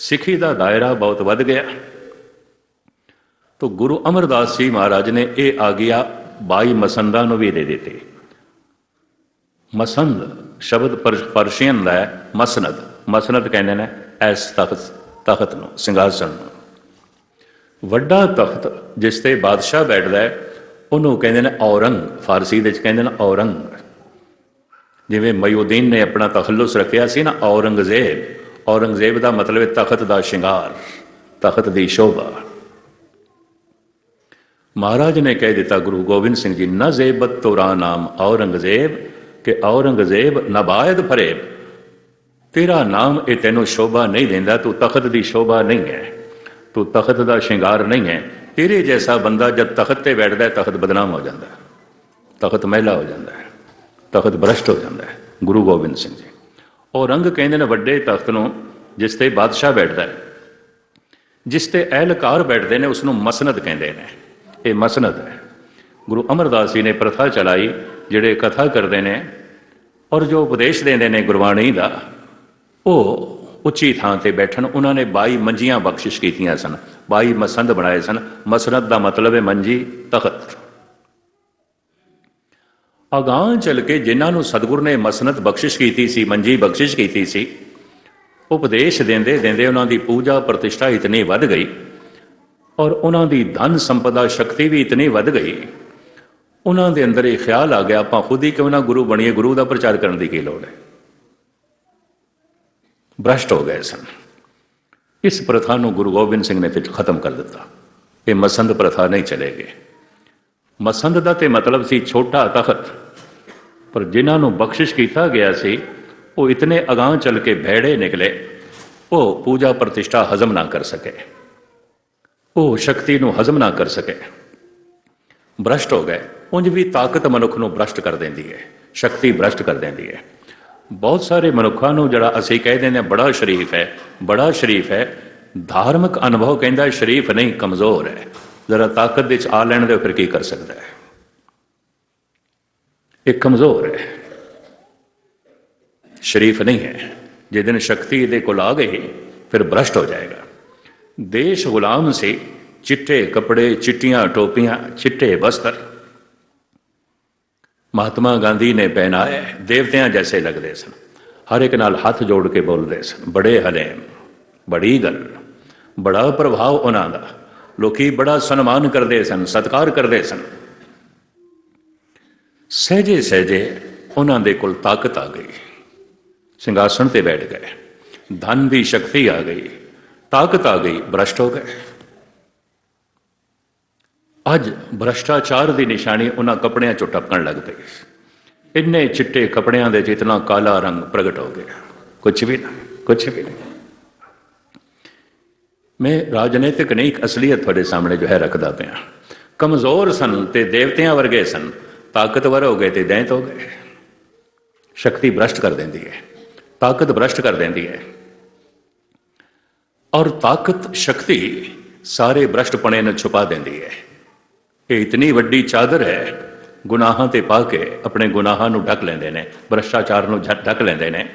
ਸਿੱਖੀ ਦਾ ਦਾਇਰਾ ਬਹੁਤ ਵੱਧ ਗਿਆ। ਤੋ ਗੁਰੂ ਅਮਰਦਾਸ ਜੀ ਮਹਾਰਾਜ ਨੇ ਇਹ ਆਗਿਆ 22 ਮਸੰਦਾਂ ਨੂੰ ਵੀ ਦੇ ਦਿੱਤੀ। ਮਸੰਦ ਸ਼ਬਦ ਪਰਸ਼ੀਅਨ ਦਾ ਹੈ ਮਸਨਦ। ਮਸਨਦ ਕਹਿੰਦੇ ਨੇ ਐਸ ਤਖਤ ਤਖਤ ਨੂੰ, ਸਿੰਘਾਸਣ ਨੂੰ। ਵੱਡਾ ਤਖਤ ਜਿਸ ਤੇ ਬਾਦਸ਼ਾਹ ਬੈਠਦਾ ਹੈ, ਉਹਨੂੰ ਕਹਿੰਦੇ ਨੇ ਔਰੰਗ, ਫਾਰਸੀ ਦੇ ਵਿੱਚ ਕਹਿੰਦੇ ਨੇ ਔਰੰਗ। ਜਿਵੇਂ ਮਯੂਦੀਨ ਨੇ ਆਪਣਾ ਤਖੱਲੁਸ ਰੱਖਿਆ ਸੀ ਨਾ, ਔਰੰਗਜ਼ੇਬ। ਔਰੰਗਜ਼ੇਬ ਦਾ ਮਤਲਬ ਹੈ ਤਖਤ ਦਾ ਸ਼ਿੰਗਾਰ, ਤਖਤ ਦੀ ਸ਼ੋਭਾ। ਮਹਾਰਾਜ ਨੇ ਕਹਿ ਦਿੱਤਾ, ਗੁਰੂ ਗੋਬਿੰਦ ਸਿੰਘ ਜੀ, ਨਾ ਜ਼ੇਬਤ ਤੋਰਾ ਨਾਮ ਔਰੰਗਜ਼ੇਬ ਕਿ ਔਰੰਗਜ਼ੇਬ ਨਬਾਇਦ ਫਰੇਬ। ਤੇਰਾ ਨਾਮ ਇਹ ਤੈਨੂੰ ਸ਼ੋਭਾ ਨਹੀਂ ਦਿੰਦਾ, ਤੂੰ ਤਖਤ ਦੀ ਸ਼ੋਭਾ ਨਹੀਂ ਹੈ, ਤੂੰ ਤਖਤ ਦਾ ਸ਼ਿੰਗਾਰ ਨਹੀਂ ਹੈ। ਤੇਰੇ ਜੈਸਾ ਬੰਦਾ ਜਦ ਤਖਤ ਤੇ ਬੈਠਦਾ ਹੈ, ਤਖਤ ਬਦਨਾਮ ਹੋ ਜਾਂਦਾ ਹੈ। ਤਖਤ ਮਹਿਲਾ ਹੋ ਜਾਂਦਾ ਹੈ, ਤਖਤ ਭ੍ਰਸ਼ਟ ਹੋ ਜਾਂਦਾ ਹੈ। ਗੁਰੂ ਗੋਬਿੰਦ ਸਿੰਘ ਜੀ। ਔਰੰਗ ਕਹਿੰਦੇ ਨੇ ਵੱਡੇ ਤਖਤ ਨੂੰ, ਜਿਸ ਤੇ ਬਾਦਸ਼ਾਹ ਬੈਠਦਾ ਹੈ। ਜਿਸ ਤੇ ਅਹਿਲਕਾਰ ਬੈਠਦੇ ਨੇ ਉਸ ਨੂੰ ਮਸਨਦ ਕਹਿੰਦੇ ਨੇ। ਇਹ ਮਸਨਦ ਹੈ। ਗੁਰੂ ਅਮਰਦਾਸ ਜੀ ਨੇ ਪ੍ਰਥਾ ਚਲਾਈ, ਜਿਹੜੇ ਕਥਾ ਕਰਦੇ ਨੇ ਔਰ ਜੋ ਉਪਦੇਸ਼ ਦਿੰਦੇ ਨੇ ਗੁਰਬਾਣੀ ਦਾ, ਉਹ ਉੱਚੀ ਥਾਂ ਤੇ ਬੈਠਣ। ਉਹਨਾਂ ਨੇ 22 ਮੰਜੀਆਂ ਬਖਸ਼ਿਸ਼ ਕੀਤੀਆਂ ਸਨ 22 ਮਸੰਦ ਬਣਾਏ ਸਨ। ਮਸਨਦ ਦਾ ਮਤਲਬ ਹੈ ਮੰਜੀ, ਤਖਤ। ਅਗਾਂਹ ਚੱਲ ਕੇ ਜਿਨ੍ਹਾਂ ਨੂੰ ਸਤਿਗੁਰ ਨੇ ਮਸਨਦ ਬਖਸ਼ਿਸ਼ ਕੀਤੀ ਸੀ, ਮੰਜੀ ਬਖਸ਼ਿਸ਼ ਕੀਤੀ ਸੀ, ਉਪਦੇਸ਼ ਦਿੰਦੇ ਦਿੰਦੇ ਉਹਨਾਂ ਦੀ ਪੂਜਾ ਪ੍ਰਤਿਸ਼ਠਾ ਇਤਨੀ ਵੱਧ ਗਈ ਔਰ ਉਹਨਾਂ ਦੀ ਧਨ ਸੰਪਦਾ ਸ਼ਕਤੀ ਵੀ ਇਤਨੀ ਵੱਧ ਗਈ। ਉਹਨਾਂ ਦੇ ਅੰਦਰ ਇਹ ਖਿਆਲ ਆ ਗਿਆ, ਆਪਾਂ ਖੁਦ ਹੀ ਕਿਉਂ ਨਾ ਗੁਰੂ ਬਣੀਏ, ਗੁਰੂ ਦਾ ਪ੍ਰਚਾਰ ਕਰਨ ਦੀ ਕੀ ਲੋੜ ਹੈ? ਭ੍ਰਸ਼ਟ ਹੋ ਗਏ ਸਨ। ਇਸ ਪ੍ਰਥਾ ਨੂੰ ਗੁਰੂ ਗੋਬਿੰਦ ਸਿੰਘ ਨੇ ਫਿਰ ਖਤਮ ਕਰ ਦਿੱਤਾ। ਇਹ ਮਸੰਦ ਪ੍ਰਥਾ ਨਹੀਂ ਚਲੇਗੀ ਮਸੰਦ ਦਾ ਤੇ ਮਤਲਬ ਸੀ ਛੋਟਾ ਤਖਤ। ਪਰ ਜਿਨ੍ਹਾਂ ਨੂੰ ਬਖਸ਼ਿਸ਼ ਕੀਤਾ ਗਿਆ ਸੀ, ਉਹ ਇਤਨੇ ਅਗਾਂਹ ਚੱਲ ਕੇ ਭੈੜੇ ਨਿਕਲੇ। ਉਹ ਪੂਜਾ ਪ੍ਰਤਿਸ਼ਠਾ ਹਜ਼ਮ ਨਾ ਕਰ ਸਕੇ। ਉਹ ਸ਼ਕਤੀ ਨੂੰ ਹਜ਼ਮ ਨਾ ਕਰ ਸਕੇ। ਭ੍ਰਸ਼ਟ ਹੋ ਗਏ। ਉਂਝ ਵੀ ਤਾਕਤ ਮਨੁੱਖ ਨੂੰ ਭ੍ਰਸ਼ਟ ਕਰ ਦਿੰਦੀ ਹੈ। ਸ਼ਕਤੀ ਭ੍ਰਸ਼ਟ ਕਰ ਦਿੰਦੀ ਹੈ। ਬਹੁਤ ਸਾਰੇ ਮਨੁੱਖਾਂ ਨੂੰ ਜਿਹੜਾ ਅਸੀਂ ਕਹਿ ਦਿੰਦੇ ਹਾਂ ਬੜਾ ਸ਼ਰੀਫ ਹੈ, ਬੜਾ ਸ਼ਰੀਫ ਹੈ, ਧਾਰਮਿਕ ਅਨੁਭਵ ਕਹਿੰਦਾ ਸ਼ਰੀਫ ਨਹੀਂ, ਕਮਜ਼ੋਰ ਹੈ। ਜ਼ਰਾ ਤਾਕਤ ਵਿੱਚ ਆ ਲੈਣ ਦੇ ਫਿਰ ਕੀ ਕਰ ਸਕਦਾ ਹੈ? ਇਹ ਕਮਜ਼ੋਰ ਹੈ। ਸ਼ਰੀਫ ਨਹੀਂ ਹੈ। ਜੇ ਦਿਨ ਸ਼ਕਤੀ ਇਹਦੇ ਕੋਲ ਆ ਗਈ ਫਿਰ ਭ੍ਰਸ਼ਟ ਹੋ ਜਾਏਗਾ। ਦੇਸ਼ ਗੁਲਾਮ ਸੀ। ਚਿੱਟੇ ਕੱਪੜੇ, ਚਿੱਟੀਆਂ ਟੋਪੀਆਂ, ਚਿੱਟੇ ਬਸਤਰ ਮਹਾਤਮਾ ਗਾਂਧੀ ਨੇ ਪਹਿਨਾਏ, ਦੇਵਤਿਆਂ ਜੈਸੇ ਲੱਗਦੇ ਸਨ। ਹਰ ਇੱਕ ਨਾਲ ਹੱਥ ਜੋੜ ਕੇ ਬੋਲਦੇ ਸਨ। ਬੜੇ ਹਲੇਮ, ਬੜੀ ਗੱਲ, ਬੜਾ ਪ੍ਰਭਾਵ ਉਹਨਾਂ ਦਾ। ਲੋਕੀ ਬੜਾ ਸਨਮਾਨ ਕਰਦੇ ਸਨ, ਸਤਿਕਾਰ ਕਰਦੇ ਸਨ। ਸਹਜੇ ਸਹਜੇ ਉਹਨਾਂ ਦੇ ਕੋਲ ਤਾਕਤ ਆ ਗਈ। ਸਿੰਘਾਸਣ ਤੇ ਬੈਠ ਗਏ। ਧਨ ਦੀ ਸ਼ਕਤੀ ਆ ਗਈ। ਤਾਕਤ ਆ ਗਈ, ਭ੍ਰਸ਼ਟ ਹੋ ਗਏ। ਅੱਜ ਭ੍ਰਸ਼ਟਾਚਾਰ ਦੀ ਨਿਸ਼ਾਨੀ ਉਹਨਾਂ ਕੱਪੜਿਆਂ ਚੋਂ ਟਪਕਣ ਲੱਗ ਪਈ। ਇੰਨੇ ਚਿੱਟੇ ਕੱਪੜਿਆਂ ਦੇ ਜਿਤਨਾ ਕਾਲਾ ਰੰਗ ਪ੍ਰਗਟ ਹੋ ਗਿਆ। ਕੁਝ ਵੀ ਨਾ ਕੁਝ ਵੀ ਨਹੀਂ ਮੈਂ ਰਾਜਨੀਤਿਕ ਨਹੀਂ, ਇੱਕ ਅਸਲੀਅਤ ਤੁਹਾਡੇ ਸਾਹਮਣੇ ਜੋ ਹੈ ਰੱਖਦਾ ਪਿਆ। ਕਮਜ਼ੋਰ ਸਨ ਤੇ ਦੇਵਤਿਆਂ ਵਰਗੇ ਸਨ। ਤਾਕਤਵਰ ਹੋ ਗਏ ਤੇ ਦੈਂਤ ਹੋ ਗਏ। ਸ਼ਕਤੀ ਭ੍ਰਸ਼ਟ ਕਰ ਦਿੰਦੀ ਹੈ। ਤਾਕਤ ਭ੍ਰਸ਼ਟ ਕਰ ਦਿੰਦੀ ਹੈ। ਔਰ ਤਾਕਤ, ਸ਼ਕਤੀ ਸਾਰੇ ਭ੍ਰਸ਼ਟਪਣੇ ਨੂੰ ਛੁਪਾ ਦਿੰਦੀ ਹੈ। ਇਹ ਇਤਨੀ ਵੱਡੀ ਚਾਦਰ ਹੈ, ਗੁਨਾਹਾਂ ਤੇ ਪਾ ਕੇ ਆਪਣੇ ਗੁਨਾਹਾਂ ਨੂੰ ਢੱਕ ਲੈਂਦੇ ਨੇ, ਭ੍ਰਸ਼ਟਾਚਾਰ ਨੂੰ ਢੱਕ ਲੈਂਦੇ ਨੇ।